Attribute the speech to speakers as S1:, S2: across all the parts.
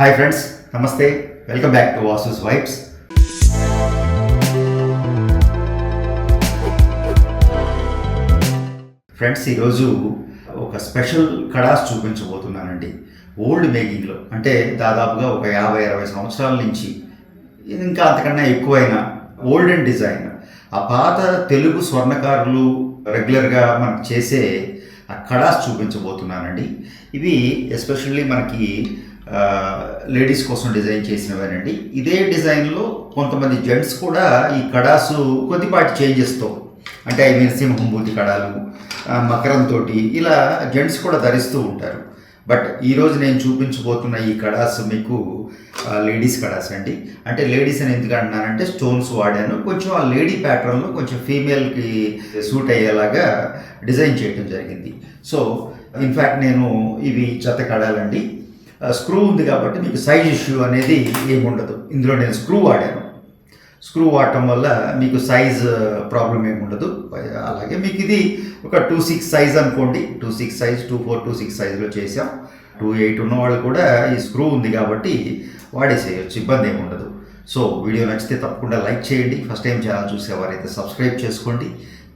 S1: Hi friends నమస్తే. Welcome back to Vasu's vibes friends ఈరోజు ఒక స్పెషల్ కడాస్ చూపించబోతున్నానండి. ఓల్డ్ మేకింగ్లో అంటే దాదాపుగా ఒక యాభై అరవై సంవత్సరాల నుంచి ఇంకా అంతకన్నా ఎక్కువైన ఓల్డెన్ డిజైన్ ఆ పాత తెలుగు స్వర్ణకారులు రెగ్యులర్గా మనకు చేసే ఆ కడాస్ చూపించబోతున్నానండి. ఇవి ఎస్పెషల్లీ మనకి లేడీస్ కోసం డిజైన్ చేసినవేనండి. ఇదే డిజైన్లో కొంతమంది జెంట్స్ కూడా ఈ కడాసు కొద్దిపాటి చేంజెస్తో అంటే ఐ మీన్ సింహంభూతి కడాలు మకరంతో ఇలా జెంట్స్ కూడా ధరిస్తూ ఉంటారు. బట్ ఈరోజు నేను చూపించబోతున్న ఈ కడాస్ మీకు లేడీస్ కడాస్ అండి. అంటే లేడీస్ అని ఎందుకు అంటున్నానంటే స్టోన్స్ వాడాను. కొంచెం ఆ లేడీ ప్యాటర్న్లో కొంచెం ఫీమేల్కి సూట్ అయ్యేలాగా డిజైన్ చేయడం జరిగింది. సో ఇన్ఫ్యాక్ట్ నేను ఇవి చెత్త కడాలండి. స్క్రూ ఉంది కాబట్టి మీకు సైజ్ ఇష్యూ అనేది ఏముండదు. ఇందులో నేను స్క్రూ వాడాను. స్క్రూ వాడటం వల్ల మీకు సైజ్ ప్రాబ్లం ఏమి ఉండదు అలాగే మీకు ఇది ఒక టూ సిక్స్ సైజ్ అనుకోండి. Two six size two four two six సైజ్లో చేసాం టూ ఎయిట్ ఉన్న వాళ్ళు కూడా ఈ స్క్రూ ఉంది కాబట్టి వాడేసేయచ్చు. ఇబ్బంది ఏమి ఉండదు సో వీడియో నచ్చితే తప్పకుండా లైక్ చేయండి. ఫస్ట్ టైం ఛానల్ చూసేవారైతే సబ్స్క్రైబ్ చేసుకోండి.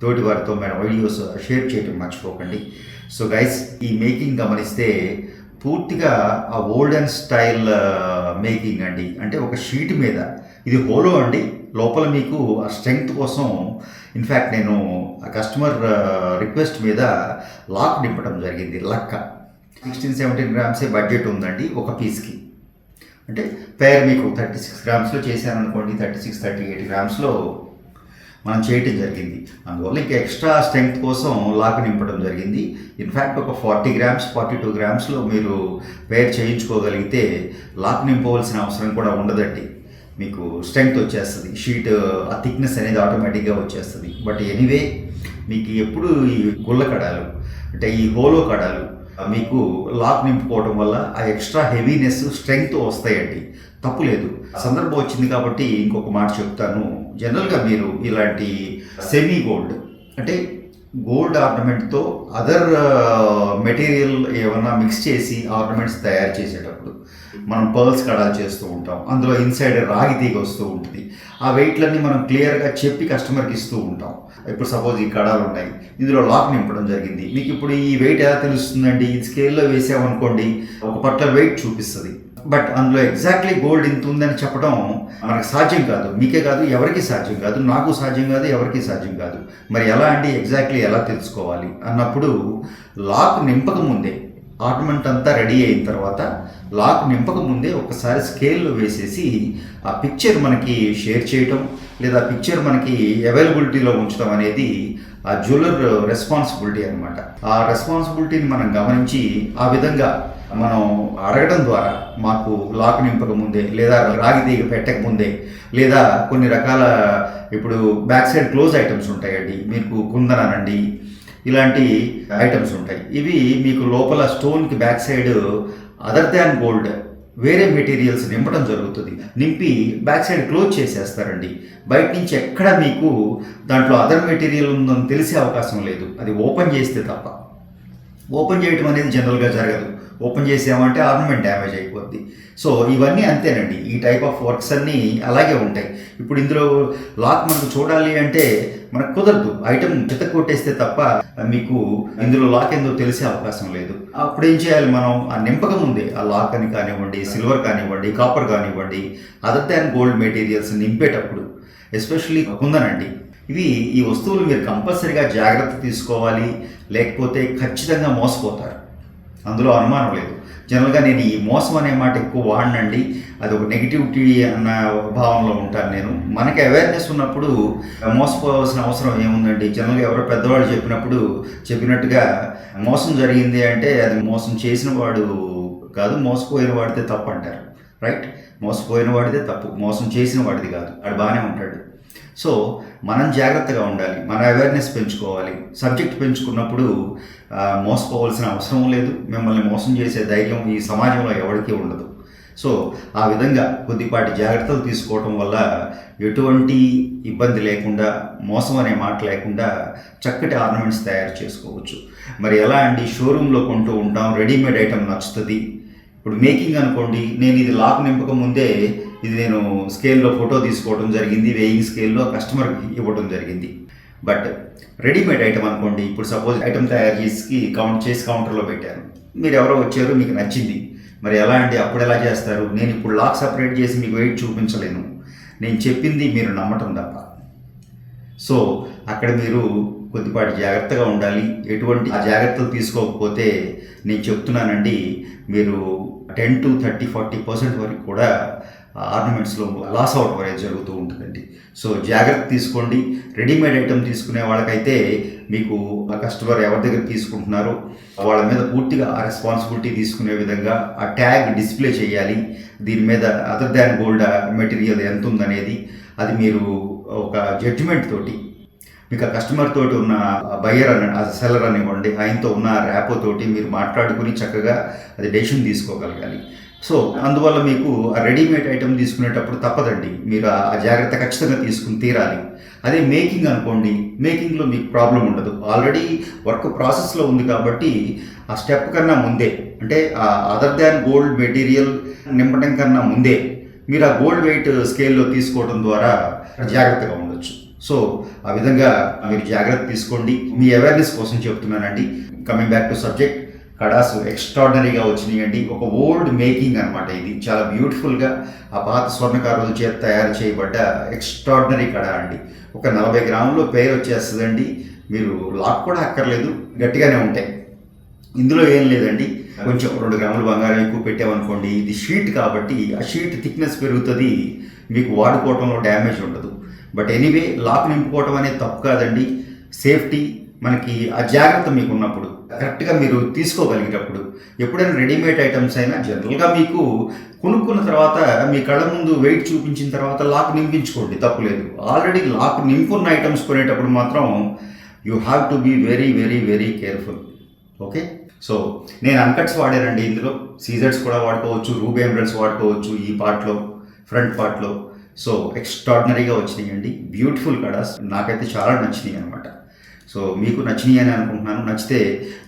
S1: తోటి వారితో మన వీడియోస్ షేర్ చేయడం మర్చిపోకండి. సో గైస్ ఈ మేకింగ్ గమనిస్తే పూర్తిగా ఆ ఓల్డెన్ స్టైల్ మేకింగ్ అండి. అంటే ఒక షీట్ మీద. ఇది హోలో అండి. లోపల మీకు ఆ స్ట్రెంగ్త్ కోసం ఇన్ఫ్యాక్ట్ నేను ఆ కస్టమర్ రిక్వెస్ట్ మీద లాక్ నింపడం జరిగింది లక్క. సిక్స్టీన్ సెవెంటీన్ గ్రామ్సే బడ్జెట్ ఉందండి ఒక పీస్కి అంటే పేర్ మీకు థర్టీ సిక్స్ గ్రామ్స్లో చేశాను అనుకోండి థర్టీ సిక్స్ థర్టీ ఎయిట్ గ్రామ్స్లో మనం చేయటం జరిగింది. అందువల్ల ఇంకా ఎక్స్ట్రా స్ట్రెంగ్త్ కోసం లాక్ నింపడం జరిగింది. ఇన్ఫ్యాక్ట్ ఒక ఫార్టీ గ్రామ్స్ ఫార్టీ టూ గ్రామ్స్లో మీరు పేర్ చేయించుకోగలిగితే లాక్ నింపవలసిన అవసరం కూడా ఉండదండి. మీకు స్ట్రెంగ్త్ వచ్చేస్తుంది. షీట్ ఆ థిక్నెస్ అనేది ఆటోమేటిక్గా వచ్చేస్తుంది. బట్ ఎనీవే మీకు ఎప్పుడు ఈ గుళ్ళ కడాలు అంటే ఈ హోలో కడాలు మీకు లాక్ నింపుకోవడం వల్ల ఆ ఎక్స్ట్రా హెవీనెస్ స్ట్రెంగ్త్ వస్తాయండి. తప్పు లేదు. సందర్భం వచ్చింది కాబట్టి ఇంకొక మాట చెప్తాను. జనరల్గా మీరు ఇలాంటి సెమీ గోల్డ్ అంటే గోల్డ్ ఆర్నమెంట్తో అదర్ మెటీరియల్ ఏమన్నా మిక్స్ చేసి ఆర్నమెంట్స్ తయారు చేసేటప్పుడు మనం పర్ల్స్ కడాలు చేస్తూ ఉంటాం. అందులో ఇన్సైడ్ రాగి తీగ వస్తూ ఉంటుంది. ఆ వెయిట్లన్నీ మనం క్లియర్గా చెప్పి కస్టమర్కి ఇస్తూ ఉంటాం. ఇప్పుడు సపోజ్ ఈ కడాలు ఉన్నాయి. ఇందులో లాక్ నింపడం జరిగింది. మీకు ఇప్పుడు ఈ వెయిట్ ఎలా తెలుస్తుందండి? ఈ స్కేల్లో వేసామనుకోండి ఒక పట్ల వెయిట్ చూపిస్తుంది. బట్ అందులో ఎగ్జాక్ట్లీ గోల్డ్ ఇంత ఉందని చెప్పడం మనకు సాధ్యం కాదు. మీకే కాదు ఎవరికి సాధ్యం కాదు నాకు సాధ్యం కాదు ఎవరికి సాధ్యం కాదు. మరి ఎలా అండి ఎగ్జాక్ట్లీ ఎలా తెలుసుకోవాలి? అన్నప్పుడు లాక్ నింపక ముందే ఆర్నమెంట్ అంతా రెడీ అయిన తర్వాత లాక్ నింపక ముందే ఒకసారి స్కేల్లో వేసేసి ఆ పిక్చర్ మనకి షేర్ చేయటం లేదా పిక్చర్ మనకి అవైలబిలిటీలో ఉంచడం అనేది ఆ జ్యువెలర్ రెస్పాన్సిబిలిటీ అనమాట ఆ రెస్పాన్సిబిలిటీని మనం గమనించి ఆ విధంగా మనం అడగడం ద్వారా మాకు లాక్ నింపక ముందే లేదా రాగి తీగ పెట్టక ముందే లేదా కొన్ని రకాల ఇప్పుడు బ్యాక్ సైడ్ క్లోజ్ ఐటమ్స్ ఉంటాయండి. మీకు కుందనండి ఇలాంటి ఐటమ్స్ ఉంటాయి. ఇవి మీకు లోపల స్టోన్కి back side other than gold వేరే మెటీరియల్స్ నింపడం జరుగుతుంది. నింపి బ్యాక్ సైడ్ క్లోజ్ చేసేస్తారండి. బయట నుంచి ఎక్కడ మీకు దాంట్లో అదర్ మెటీరియల్ ఉందని తెలిసే అవకాశం లేదు. అది ఓపెన్ చేస్తే తప్ప. ఓపెన్ చేయడం అనేది జనరల్గా జరగదు. ఓపెన్ చేసామంటే ఆర్నమెంట్ డ్యామేజ్ అయిపోద్ది. సో ఇవన్నీ అంతేనండి. ఈ టైప్ ఆఫ్ వర్క్స్ అన్నీ అలాగే ఉంటాయి. ఇప్పుడు ఇందులో లాక్ మనకు చూడాలి అంటే మనకు కుదరదు. ఐటమ్ చిత కొట్టేస్తే తప్ప మీకు ఇందులో లాక్ ఏందో తెలిసే అవకాశం లేదు. అప్పుడు ఏం చేయాలి మనం? ఆ నింపక ముందే ఆ లాక్ అని కానివ్వండి సిల్వర్ కానివ్వండి కాపర్ కానివ్వండి అదర్ దాన్ గోల్డ్ మెటీరియల్స్ నింపేటప్పుడు ఎస్పెషల్లీ కుందనండి ఇవి ఈ వస్తువులు మీరు కంపల్సరీగా జాగ్రత్త తీసుకోవాలి. లేకపోతే ఖచ్చితంగా మోసపోతారు. అందులో అనుమానం లేదు. జనరల్గా నేను ఈ మోసం అనే మాట ఎక్కువ వాడినండి. అది ఒక నెగిటివిటీ అన్న భావంలో ఉంటాను నేను. మనకి అవేర్నెస్ ఉన్నప్పుడు మోసపోవాల్సిన అవసరం ఏముందండి? జనరల్గా ఎవరో పెద్దవాళ్ళు చెప్పినప్పుడు చెప్పినట్టుగా మోసం జరిగింది అంటే అది మోసం చేసిన వాడు కాదు మోసపోయిన వాడితే తప్పు అంటారు. రైట్ మోసపోయిన వాడితే తప్పు. మోసం చేసిన వాడిది కాదు. వాడు బాగానే ఉంటాడు. సో మనం జాగ్రత్తగా ఉండాలి. మన అవేర్నెస్ పెంచుకోవాలి. సబ్జెక్ట్ పెంచుకున్నప్పుడు మోసపోవాల్సిన అవసరం లేదు. మిమ్మల్ని మోసం చేసే ధైర్యం ఈ సమాజంలో ఎవరికీ ఉండదు. సో ఆ విధంగా కొద్దిపాటి జాగ్రత్తలు తీసుకోవటం వల్ల ఎటువంటి ఇబ్బంది లేకుండా మోసం అనే మాట లేకుండా చక్కటి ఆర్నమెంట్స్ తయారు చేసుకోవచ్చు. మరి ఎలా అండి షోరూంలో కొంటూ ఉంటాం రెడీమేడ్ ఐటమ్ నచ్చుతుంది? ఇప్పుడు మేకింగ్ అనుకోండి నేను ఇది లాక్ నింపక ముందే ఇది నేను స్కేల్లో ఫోటో తీసుకోవడం జరిగింది వేయింగ్ స్కేల్లో కస్టమర్కి ఇవ్వడం జరిగింది. బట్ రెడీమేడ్ ఐటమ్ అనుకోండి ఇప్పుడు సపోజ్ ఐటమ్ తయారు చేసి కౌంట్ చేసి కౌంటర్లో పెట్టారు మీరు ఎవరో వచ్చారు మీకు నచ్చింది. మరి ఎలా అంటే అప్పుడు ఎలా చేస్తారు? నేను ఇప్పుడు లాక్ సపరేట్ చేసి మీకు వెయిట్ చూపించలేను. నేను చెప్పింది మీరు నమ్మటం తప్ప. సో అక్కడ మీరు కొద్దిపాటి జాగ్రత్తగా ఉండాలి. ఎటువంటి ఆ జాగ్రత్తలు తీసుకోకపోతే నేను చెప్తున్నానండి మీరు ten to thirty forty percent వరకు కూడా ఆర్నమెంట్స్లో లాస్ అవుట్ అనేది జరుగుతూ ఉంటుందండి. సో జాగ్రత్త తీసుకోండి. రెడీమేడ్ ఐటెం తీసుకునే వాళ్ళకైతే మీకు ఆ కస్టమర్ ఎవరి దగ్గర తీసుకుంటున్నారో వాళ్ళ మీద పూర్తిగా ఆ రెస్పాన్సిబిలిటీ తీసుకునే విధంగా ఆ ట్యాగ్ డిస్ప్లే చేయాలి. దీని మీద అదర్ దాన్ గోల్డ్ మెటీరియల్ ఎంత ఉందనేది అది మీరు ఒక జడ్జిమెంట్ తోటి మీకు ఆ కస్టమర్ తోటి ఉన్న బయ్యర్ అని ఆ సెల్లర్ అనివ్వండి ఆయనతో ఉన్న ర్యాపో తోటి మీరు మాట్లాడుకుని చక్కగా అది డెసిషన్ తీసుకోగలగాలి. సో అందువల్ల మీకు ఆ రెడీమేడ్ ఐటమ్ తీసుకునేటప్పుడు తప్పదండి. మీరు ఆ జాగ్రత్త ఖచ్చితంగా తీసుకుని తీరాలి. అదే మేకింగ్ అనుకోండి మేకింగ్లో మీకు ప్రాబ్లం ఉండదు. ఆల్రెడీ వర్క్ ప్రాసెస్లో ఉంది కాబట్టి ఆ స్టెప్ కన్నా ముందే అంటే ఆ అదర్ దాన్ గోల్డ్ మెటీరియల్ నింపడం కన్నా ముందే మీరు ఆ గోల్డ్ వెయిట్ స్కేల్లో తీసుకోవడం ద్వారా జాగ్రత్తగా ఉండొచ్చు. సో ఆ విధంగా మీరు జాగ్రత్త తీసుకోండి. మీ అవేర్నెస్ కోసం చెప్తున్నానండి. Coming back to subject. Kadas ఎక్స్ట్రాడినరీగా వచ్చినాయండి. ఒక ఓల్డ్ మేకింగ్ అనమాట ఇది. చాలా బ్యూటిఫుల్గా ఆ పాత స్వర్ణకారుల చేత తయారు చేయబడ్డ ఎక్స్ట్రాడినరీ కడ అండి. ఒక నలభై గ్రాములు పేరు వచ్చేస్తుందండి. మీరు లాక్ కూడా అక్కర్లేదు. గట్టిగానే ఉంటాయి. ఇందులో ఏం లేదండి. కొంచెం రెండు గ్రాములు బంగారం ఎక్కువ పెట్టామనుకోండి. ఇది షీట్ కాబట్టి ఆ షీట్ థిక్నెస్ పెరుగుతుంది. మీకు వాడుకోవటంలో డ్యామేజ్ ఉండదు. బట్ ఎనీవే లాక్ నింపుకోవటం అనేది తప్పు కాదండి. సేఫ్టీ మనకి ఆ జాగ్రత్త మీకు ఉన్నప్పుడు కరెక్ట్గా మీరు తీసుకోగలిగేటప్పుడు ఎప్పుడైనా రెడీమేడ్ ఐటమ్స్ అయినా జనరల్గా మీకు కొనుక్కున్న తర్వాత మీ కళ్ళ ముందు వెయిట్ చూపించిన తర్వాత లాక్ నింపించుకోండి తప్పులేదు ఆల్రెడీ లాక్ నింపున్న ఐటమ్స్ కొనేటప్పుడు మాత్రం you have to be very very very careful. Okay? So నేను అన్కట్స్ వాడానండి ఇందులో. సీజర్స్ కూడా వాడుకోవచ్చు రూబ్ ఎంబ్రెడ్స్ వాడుకోవచ్చు ఈ పార్ట్లో ఫ్రంట్ పార్ట్లో. సో ఎక్స్ట్రాడినరీగా వచ్చినాయండి. బ్యూటిఫుల్ కడాస్ నాకైతే చాలా నచ్చినాయి అనమాట సో మీకు నచ్చినాయి అని అనుకుంటున్నాను. నచ్చితే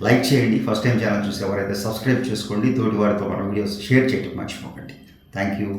S1: లైక్ చేయండి. ఫస్ట్ టైం ఛానల్ చూసి ఎవరైతే సబ్స్క్రైబ్ చేసుకోండి. తోటి వారితో మన వీడియోస్ షేర్ చేయటం మర్చిపోకండి. Thank you.